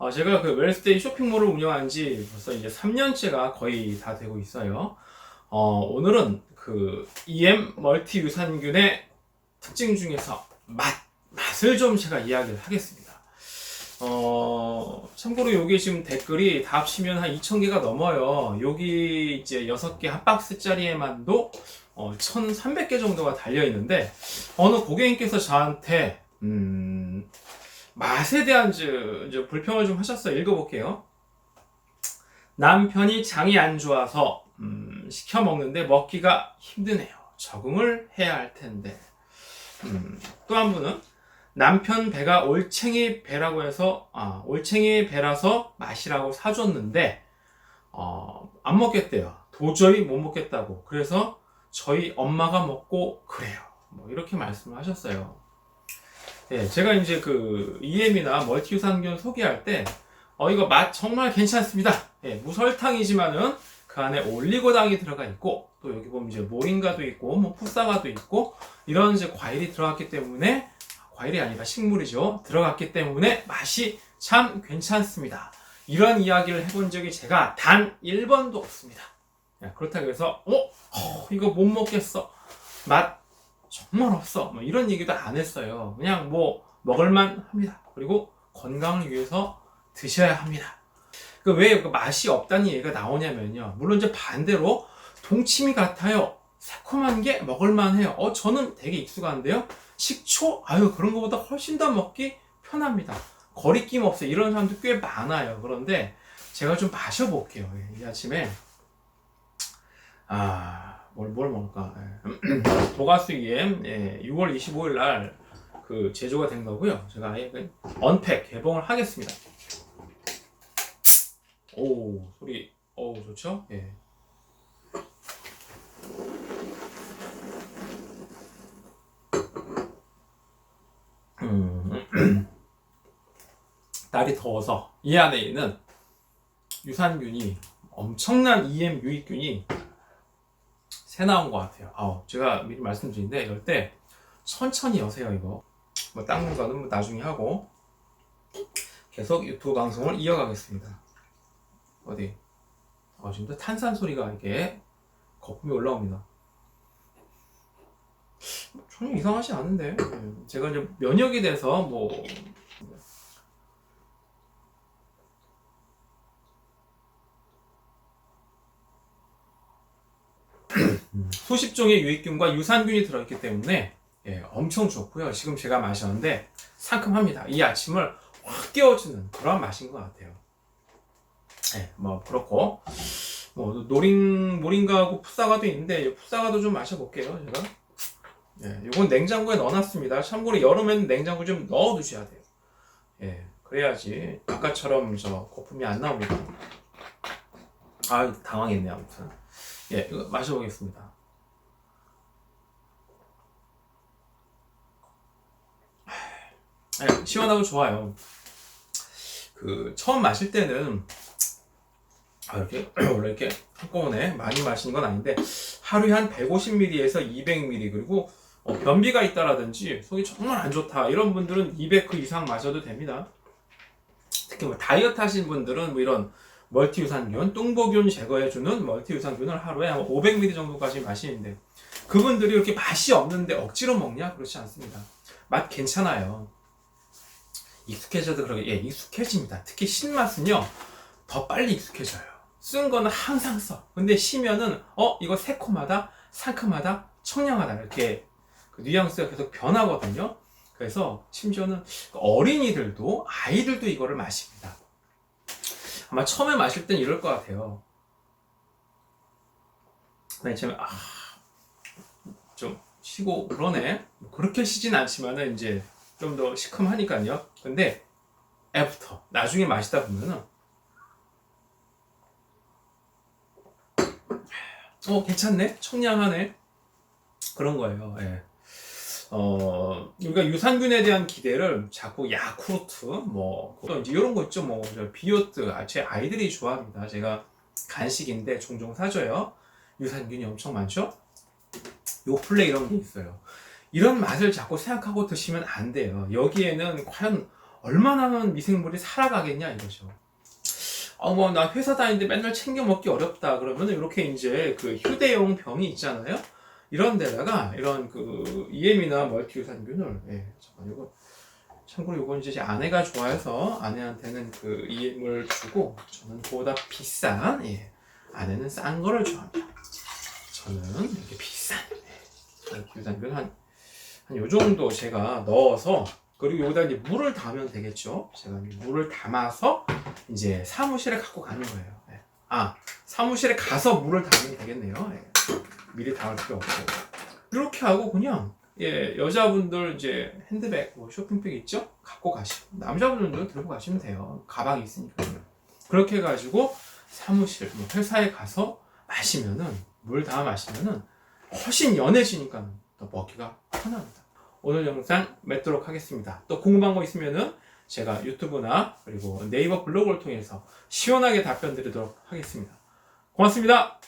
어, 제가 그 웰스데이 쇼핑몰을 운영한 지 벌써 이제 3년째가 거의 다 되고 있어요. 어, 오늘은 그 EM 멀티 유산균의 특징 중에서 맛, 맛을 좀 제가 이야기를 하겠습니다. 어, 참고로 여기 지금 댓글이 다 합치면 한 2,000개가 넘어요. 여기 이제 6개 한 박스짜리에만도 어, 1,300개 정도가 달려 있는데, 어느 고객님께서 저한테, 음, 맛에 대한 저, 저 불평을 좀 하셨어요. 읽어볼게요. 남편이 장이 안 좋아서, 음, 시켜 먹는데 먹기가 힘드네요. 적응을 해야 할 텐데. 음, 또한 분은 남편 배가 올챙이 배라고 해서 아, 올챙이 배라서 마시라고 사줬는데 어, 안 먹겠대요. 도저히 못 먹겠다고. 그래서 저희 엄마가 먹고 그래요. 뭐 이렇게 말씀을 하셨어요. 예, 제가 이제 그 EM이나 멀티 유산균 소개할 때 어, 이거 맛 정말 괜찮습니다. 예, 무설탕이지만은 그 안에 올리고당이 들어가 있고 또 여기 보면 이제 모링가도 있고 뭐 풋사과도 있고 이런 이제 과일이 들어갔기 때문에 과일이 아니라 식물이죠. 들어갔기 때문에 맛이 참 괜찮습니다. 이런 이야기를 해본 적이 제가 단 1번도 없습니다. 야, 그렇다고 해서, 어? 어, 이거 못 먹겠어. 맛 정말 없어. 뭐 이런 얘기도 안 했어요. 그냥 뭐 먹을만 합니다. 그리고 건강을 위해서 드셔야 합니다. 그왜 그 맛이 없다는 얘기가 나오냐면요. 물론 이제 반대로 동치미 같아요. 새콤한 게 먹을만해요. 어, 저는 되게 익숙한데요. 식초? 아유, 그런 것보다 훨씬 더 먹기 편합니다. 거리낌 없어요. 이런 사람도 꽤 많아요. 그런데 제가 좀 마셔볼게요. 예, 이 아침에. 아, 뭘, 뭘 먹을까. 예. 도가스 EM, 예, 6월 25일 날 그 제조가 된 거고요. 제가 아예 그 언팩 개봉을 하겠습니다. 오, 소리, 오, 좋죠? 예. 음, 날이 더워서 이 안에 있는 유산균이 엄청난 EM 유익균이 새 나온 것 같아요. 아우, 제가 미리 말씀드린데 이럴 때 천천히 여세요 이거. 뭐 닦는 거는 뭐 나중에 하고 계속 유튜브 방송을 이어가겠습니다. 어디? 어, 지금도 탄산 소리가 이게 거품이 올라옵니다. 전혀 이상하지 않은데 예. 제가 이제 면역이 돼서 뭐 수십 종의 유익균과 유산균이 들어있기 때문에 예, 엄청 좋고요. 지금 제가 마셨는데 상큼합니다. 이 아침을 확 깨워주는 그런 맛인 것 같아요. 예, 뭐 그렇고 뭐 노링 모링가하고 풋사과도 있는데 풋사과도 좀 마셔볼게요. 제가. 예, 이건 냉장고에 넣어놨습니다. 참고로 여름에는 냉장고 좀 넣어두셔야 돼요. 예, 그래야지 아까처럼 저 거품이 안 나옵니다. 아, 당황했네 아무튼. 예, 이거 마셔보겠습니다. 예, 시원하고 좋아요. 그 처음 마실 때는 아, 이렇게 원래 이렇게 한꺼번에 많이 마시는 건 아닌데 하루에 한 150ml에서 200ml 그리고 어, 변비가 있다라든지 속이 정말 안 좋다 이런 분들은 200그 이상 마셔도 됩니다. 특히 뭐 다이어트 하신 분들은 뭐 이런 멀티유산균, 뚱보균 제거해주는 멀티유산균을 하루에 한 500ml 정도까지 마시는데 그분들이 이렇게 맛이 없는데 억지로 먹냐? 그렇지 않습니다. 맛 괜찮아요. 익숙해져도 그러게 예 익숙해집니다. 특히 신맛은요 더 빨리 익숙해져요. 쓴 거는 항상 써. 근데 시면은 어 이거 새콤하다, 상큼하다, 청량하다 이렇게 그 뉘앙스가 계속 변하거든요. 그래서 심지어는 어린이들도 아이들도 이거를 마십니다. 아마 처음에 마실 땐 이럴 것 같아요. 맨 처음에 아 좀 쉬고 그러네. 뭐 그렇게 쉬진 않지만은 이제 좀 더 시큼하니까요. 근데 애프터 나중에 마시다 보면은 어 괜찮네 청량하네 그런 거예요. 예. 어 우리가 유산균에 대한 기대를 자꾸 야쿠르트 뭐또 이제 이런 거 있죠 뭐 비오트 아, 제 아이들이 좋아합니다. 제가 간식인데 종종 사줘요. 유산균이 엄청 많죠. 요플레 이런 게 있어요. 이런 맛을 자꾸 생각하고 드시면 안 돼요. 여기에는 과연 얼마나 미생물이 살아가겠냐 이거죠. 어, 뭐, 나 회사 다니는데 맨날 챙겨 먹기 어렵다. 그러면 이렇게 이제 그 휴대용 병이 있잖아요? 이런 데다가 이런 그 EM이나 멀티유산균을, 예, 잠깐 이거, 참고로 이건 이제 제 아내가 좋아해서 아내한테는 그 EM을 주고 저는 그보다 비싼, 예, 아내는 싼 거를 좋아합니다. 저는 이렇게 비싼, 예, 멀티유산균 한, 한 요 정도 제가 넣어서 그리고 여기다 이제 물을 담으면 되겠죠. 제가 물을 담아서 이제 사무실에 갖고 가는 거예요. 예. 아, 사무실에 가서 물을 담으면 되겠네요. 예. 미리 담을 필요 없고. 이렇게 하고 그냥, 예, 여자분들 이제 핸드백, 뭐 쇼핑백 있죠? 갖고 가시고. 남자분들도 들고 가시면 돼요. 가방이 있으니까요. 그렇게 해가지고 사무실, 뭐 회사에 가서 마시면은, 물 담아 마시면은 훨씬 연해지니까 더 먹기가 편합니다. 오늘 영상 맺도록 하겠습니다. 또 궁금한 거 있으면은 제가 유튜브나 그리고 네이버 블로그를 통해서 시원하게 답변 드리도록 하겠습니다. 고맙습니다.